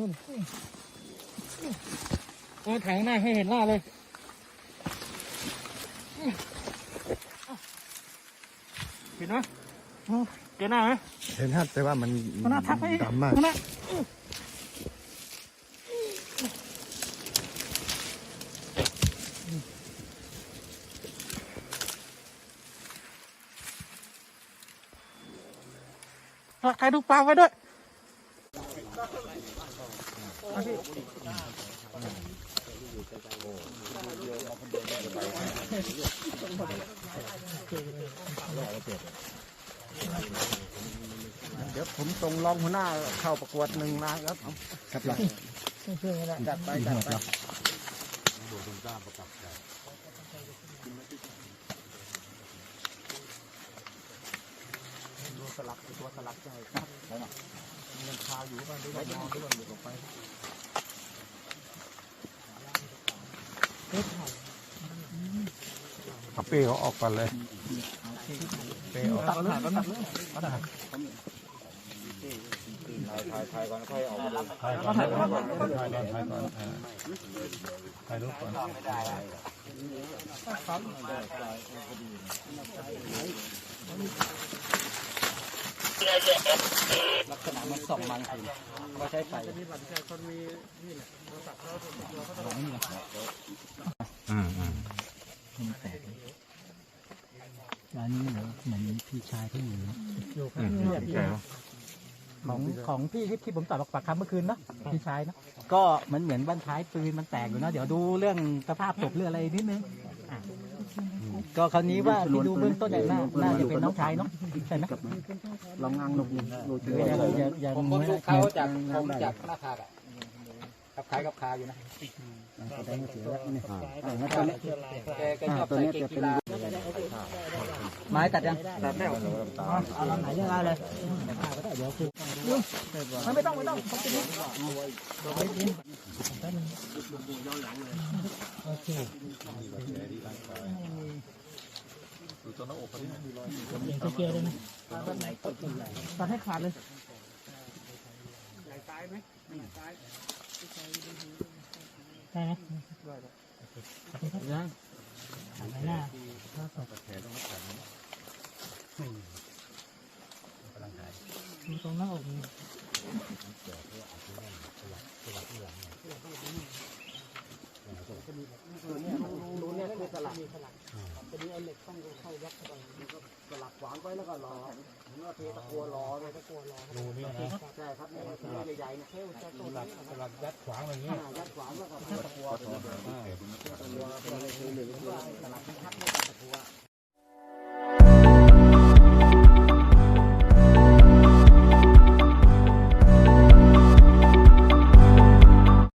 นู่นโอ้ยถ่ายข้างหน้าให้เห็นหน้าเลยเห็นไหมโอ้เจอหน้าไหมเห็นฮะแต่ว่ามันข้างหน้าทักไปดำมากข้างหน้าเอาถ่ายรูปปลาไว้ด้วย เดี๋ยวผมส่งรองหัวหน้าเข้าประกวดหนึ่งล้านครับครับเลยจัดไปจัดไป ครับหลังเพื่อนๆละจัดไปจัดไปเอาเป้เขาออกก่อนเลยเป้ออกตัดเลยตัดเลยถ่ายถ่ายก่อนค่อยออกมาดูถ่ายก่อนถ่ายก่อนถ่ายก่อนถ่ายก่อนอ่าถ่ายรูปก่อน กษณะมันส่องมันคือก็ใช้ไฟอืมอืมร้านนี้เหรอเหมือนพี่ชายที่อยู่อยู่ข้าอืงมนี้แกวของของพี่ที่ที่ผมตอบปากคำเมื่อคืนเนอะพี่ชายเนอะก็มันเหมือนบ้านท้ายปืนมันแตกอยู่นะเดี๋ยวดูเรื่องสภาพศพเรื่องอะไรนิดนึงอะ ก็คราวนี้ว่าที่ดูเบื้องต้นเนี่ยน่าน่าจะเป็นน้องชายเนาะใช่ไหมลองงางลงดูดูยังยังยังผมผมดูเขาจากผมจากหน้าผากอะกับคล้ายกับคาอยู่นะแสดงว่าเสียแล้วนี่อ่าแล้วตัวนี้แกแกชอบใส่เกงกีฬาไม้ตัดยังตัดแล้วเอาลำไหนเรื่องอะไรเลย เดี๋ยวคือไม่ต้องไม่ต้องเขาจะนิดเองก็เกี่ยวด้วยนะตัดให้ขาดเลยได้ไหมยังหันไปหน้าดูตร ตรงหน้าอกนี่รู้เนี่ยอสลักสลักจะมีไอ้เหล็กต้องเข้ายัดเข้าไปมันก็สลักขวางไว้แล้วก็รอมันก็เทตะกัวรอเลยตะกัวรอรูนี่นะใช่ครับเนี่ยตัวใหญ่ๆนะสลักสลักยัดขวางอย่างเงี้ยยัดขวางแล้วก็ตะกัวตะกัวเป็นหนึ่งสลักทับ